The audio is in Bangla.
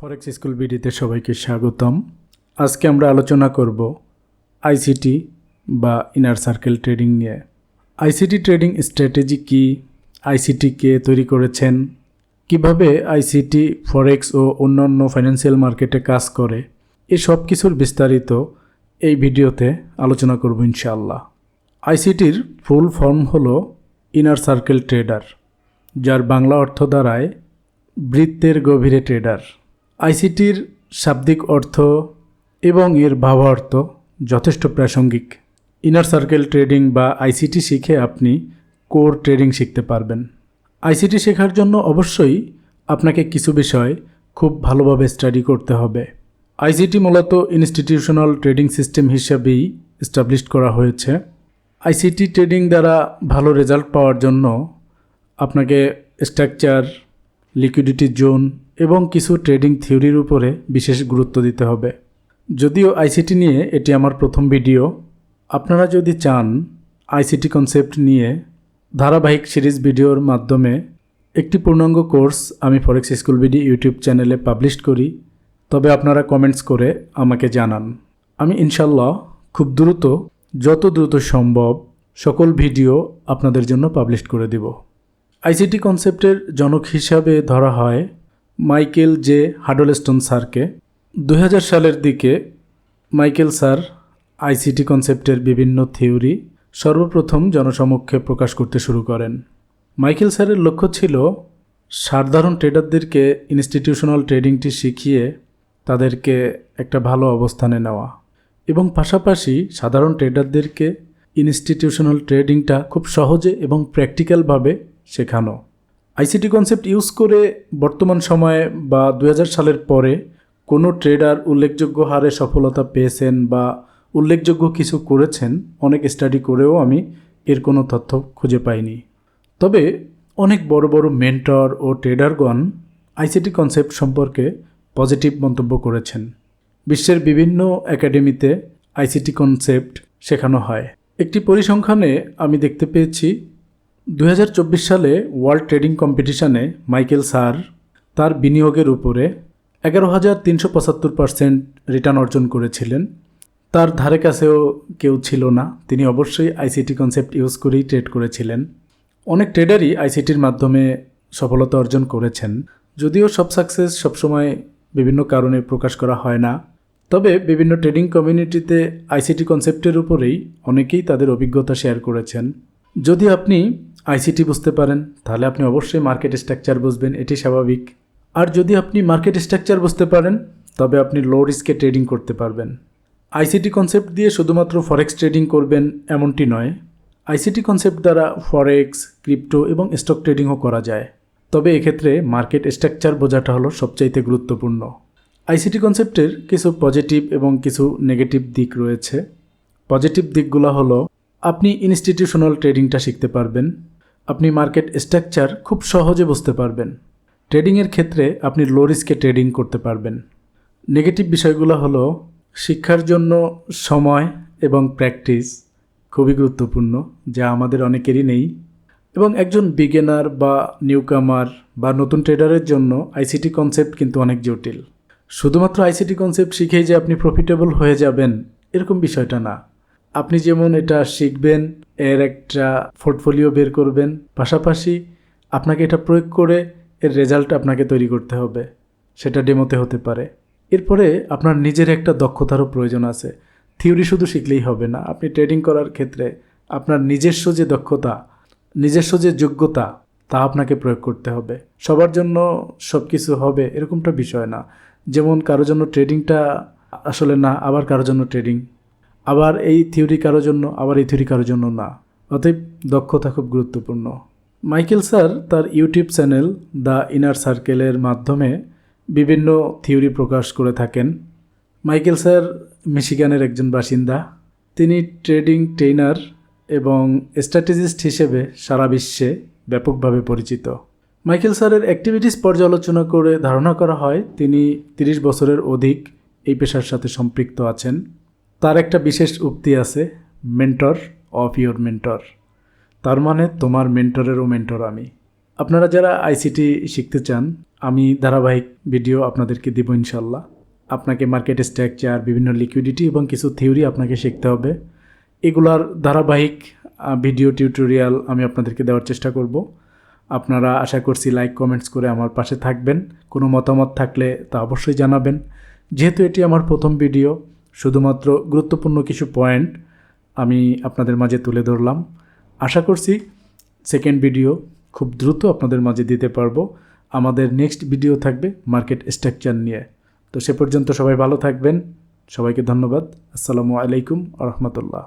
ফরেক্স স্কুল বিডিতে সবাইকে স্বাগতম। আজকে আমরা আলোচনা করব আইসিটি বা ইনার সার্কেল ট্রেডিং নিয়ে। আইসিটি ট্রেডিং স্ট্র্যাটেজি কি? আইসিটি কে তৈরি করেছেন? কীভাবে আইসিটি ফরেক্স ও অন্যান্য ফাইন্যান্সিয়াল মার্কেটে কাজ করে? এই সব কিছুর বিস্তারিত এই ভিডিওতে আলোচনা করব ইনশাআল্লাহ। আইসিটির ফুল ফর্ম হলো ইনার সার্কেল ট্রেডার যার বাংলা অর্থ দ্বারায় বৃত্তের গভীরে ট্রেডার আইসিটির শাব্দিক অর্থ এবং এর ভাবার্থ যথেষ্ট প্রাসঙ্গিক। ইনার সার্কেল ট্রেডিং বা আইসিটি শিখে আপনি কোর ট্রেডিং শিখতে পারবেন। আইসিটি শেখার জন্য অবশ্যই আপনাকে কিছু বিষয় খুব ভালোভাবে স্টাডি করতে হবে। আইসিটি মূলত ইনস্টিটিউশনাল ট্রেডিং সিস্টেম হিসাবেই এস্টাবলিশ করা হয়েছে। আইসিটি ট্রেডিং দ্বারা ভালো রেজাল্ট পাওয়ার জন্য আপনাকে স্ট্রাকচার লিকুইডিটি জোন এবং কিছু ট্রেডিং থিওরির উপরে বিশেষ গুরুত্ব দিতে হবে। যদিও আইসিটি নিয়ে এটি আমার প্রথম ভিডিও, আপনারা যদি চান আইসিটি কনসেপ্ট নিয়ে ধারাবাহিক সিরিজ ভিডিওর মাধ্যমে একটি পূর্ণাঙ্গ কোর্স আমি ফরেক্স স্কুল বিডি ইউটিউব চ্যানেলে পাবলিশ করি, তবে আপনারা কমেন্টস করে আমাকে জানান। আমি ইনশাল্লাহ খুব দ্রুত, যত দ্রুত সম্ভব সকল ভিডিও আপনাদের জন্য পাবলিশ করে দেব। আইসিটি কনসেপ্টের জনক হিসাবে ধরা হয় মাইকেল জে হাডলস্টোন স্যারকে। দু হাজার সালের দিকে মাইকেল স্যার আইসিটি কনসেপ্টের বিভিন্ন থিওরি সর্বপ্রথম জনসমক্ষে প্রকাশ করতে শুরু করেন। মাইকেল স্যারের লক্ষ্য ছিল সাধারণ ট্রেডারদেরকে ইনস্টিটিউশনাল ট্রেডিংটি শিখিয়ে তাদেরকে একটা ভালো অবস্থানে নেওয়া এবং পাশাপাশি সাধারণ ট্রেডারদেরকে ইনস্টিটিউশনাল ট্রেডিংটা খুব সহজে এবং প্র্যাকটিক্যালভাবে শেখানো। আইসিটি কনসেপ্ট ইউজ করে বর্তমান সময়ে বা দু হাজার সালের পরে কোনো ট্রেডার উল্লেখযোগ্য হারে সফলতা পেয়েছেন বা উল্লেখযোগ্য কিছু করেছেন, অনেক স্টাডি করেও আমি এর কোনো তথ্য খুঁজে পাইনি। তবে অনেক বড় বড় মেন্টর ও ট্রেডারগণ আইসিটি কনসেপ্ট সম্পর্কে পজিটিভ মন্তব্য করেছেন। বিশ্বের বিভিন্ন একাডেমিতে আইসিটি কনসেপ্ট শেখানো হয়। একটি পরিসংখ্যানে আমি দেখতে পেয়েছি দু হাজার চব্বিশ সালে ওয়ার্ল্ড ট্রেডিং কম্পিটিশনে মাইকেল সার তার বিনিয়োগের উপরে এগারো হাজার তিনশো পঁচাত্তর পার্সেন্ট রিটার্ন অর্জন করেছিলেন। তার ধারে কাছেও কেউ ছিল না। তিনি অবশ্যই আইসিটি কনসেপ্ট ইউজ করেই ট্রেড করেছিলেন। অনেক ট্রেডারই আইসিটির মাধ্যমে সফলতা অর্জন করেছেন। যদিও সব সাকসেস সবসময় বিভিন্ন কারণে প্রকাশ করা হয় না। তবে বিভিন্ন ট্রেডিং কমিউনিটিতে আইসিটি কনসেপ্টের উপরেই অনেকেই তাদের অভিজ্ঞতা শেয়ার করেছেন। যদি আপনি আইসিটি বুঝতে পারেন, তাহলে আপনি অবশ্যই মার্কেট স্ট্রাকচার বুঝবেন, এটি স্বাভাবিক। আর যদি আপনি মার্কেট স্ট্রাকচার বুঝতে পারেন, তবে আপনি লো রিস্কে ট্রেডিং করতে পারবেন। আইসিটি কনসেপ্ট দিয়ে শুধুমাত্র ফরেক্স ট্রেডিং করবেন এমনটি নয়। আইসিটি কনসেপ্ট দ্বারা ফরেক্স, ক্রিপ্টো এবং স্টক ট্রেডিংও করা যায়। তবে এক্ষেত্রে মার্কেট স্ট্রাকচার বোঝাটা হলো সবচাইতে গুরুত্বপূর্ণ। আইসিটি কনসেপ্টের কিছু পজিটিভ এবং কিছু নেগেটিভ দিক রয়েছে। পজিটিভ দিকগুলো হলো, আপনি ইনস্টিটিউশনাল ট্রেডিংটা শিখতে পারবেন। আপনি মার্কেট স্ট্রাকচার খুব সহজে বুঝতে পারবেন। ট্রেডিংয়ের ক্ষেত্রে আপনি লো রিস্কে ট্রেডিং করতে পারবেন। নেগেটিভ বিষয়গুলো হলো, শিক্ষার জন্য সময় এবং প্র্যাকটিস খুবই গুরুত্বপূর্ণ, যা আমাদের অনেকেরই নেই। এবং একজন বিগেনার বা নিউকামার বা নতুন ট্রেডারের জন্য আইসিটি কনসেপ্ট কিন্তু অনেক জটিল। শুধুমাত্র আইসিটি কনসেপ্ট শিখেই যে আপনি প্রফিটেবল হয়ে যাবেন, এরকম বিষয়টা না। আপনি যেমন এটা শিখবেন, এর একটা পোর্টফোলিও বের করবেন, পাশাপাশি আপনাকে এটা প্রয়োগ করে এর রেজাল্ট আপনাকে তৈরি করতে হবে, সেটা ডেমোতে হতে পারে। এরপরে আপনার নিজের একটা দক্ষতারও প্রয়োজন আছে। থিওরি শুধু শিখলেই হবে না, আপনি ট্রেডিং করার ক্ষেত্রে আপনার নিজস্ব যে দক্ষতা, নিজস্ব যে যোগ্যতা, তা আপনাকে প্রয়োগ করতে হবে। সবার জন্য সব কিছু হবে এরকমটা বিষয় না। যেমন কারোর জন্য ট্রেডিংটা আসলে না, আবার কারোর জন্য ট্রেডিং আবার এই থিওরি কারোর জন্য, আবার এই থিওরি কারোর জন্য না। অতএব দক্ষতা খুব গুরুত্বপূর্ণ। মাইকেল স্যার তার ইউটিউব চ্যানেল দ্য ইনার সার্কেলের মাধ্যমে বিভিন্ন থিওরি প্রকাশ করে থাকেন। মাইকেল স্যার মিশিগানের একজন বাসিন্দা। তিনি ট্রেডিং ট্রেনার এবং স্ট্র্যাটেজিস্ট হিসেবে সারা বিশ্বে ব্যাপকভাবে পরিচিত। মাইকেল স্যারের অ্যাক্টিভিটিস পর্যালোচনা করে ধারণা করা হয়, তিনি ৩০ বছরের অধিক এই পেশার সাথে সম্পৃক্ত আছেন। তার একটা বিশেষ উক্তি আছে মেন্টর অফ ইউর মেন্টর তার মানে তোমার মেন্টরেরও মেন্টর আমি। আপনারা যারা আইসিটি শিখতে চান, আমি ধারাবাহিক ভিডিও আপনাদেরকে দেবো ইনশাল্লাহ আপনাকে মার্কেট স্ট্রাকচার বিভিন্ন লিকুইডিটি এবং কিছু থিওরি আপনাকে শিখতে হবে। এগুলার ধারাবাহিক ভিডিও টিউটোরিয়াল আমি আপনাদেরকে দেওয়ার চেষ্টা করব। আপনারা আশা করছি লাইক কমেন্টস করে আমার পাশে থাকবেন। কোনো মতামত থাকলে তা অবশ্যই জানাবেন। যেহেতু এটি আমার প্রথম ভিডিও শুধুমাত্র গুরুত্বপূর্ণ কিছু পয়েন্ট আমি আপনাদের মাঝে তুলে ধরলাম। আশা করছি সেকেন্ড ভিডিও খুব দ্রুত আপনাদের মাঝে দিতে পারব। আমাদের নেক্সট ভিডিও থাকবে মার্কেট স্ট্রাকচার নিয়ে। তো সে পর্যন্ত সবাই ভালো থাকবেন। সবাইকে ধন্যবাদ। আসসালামু আলাইকুম আ রহমতুল্লাহ।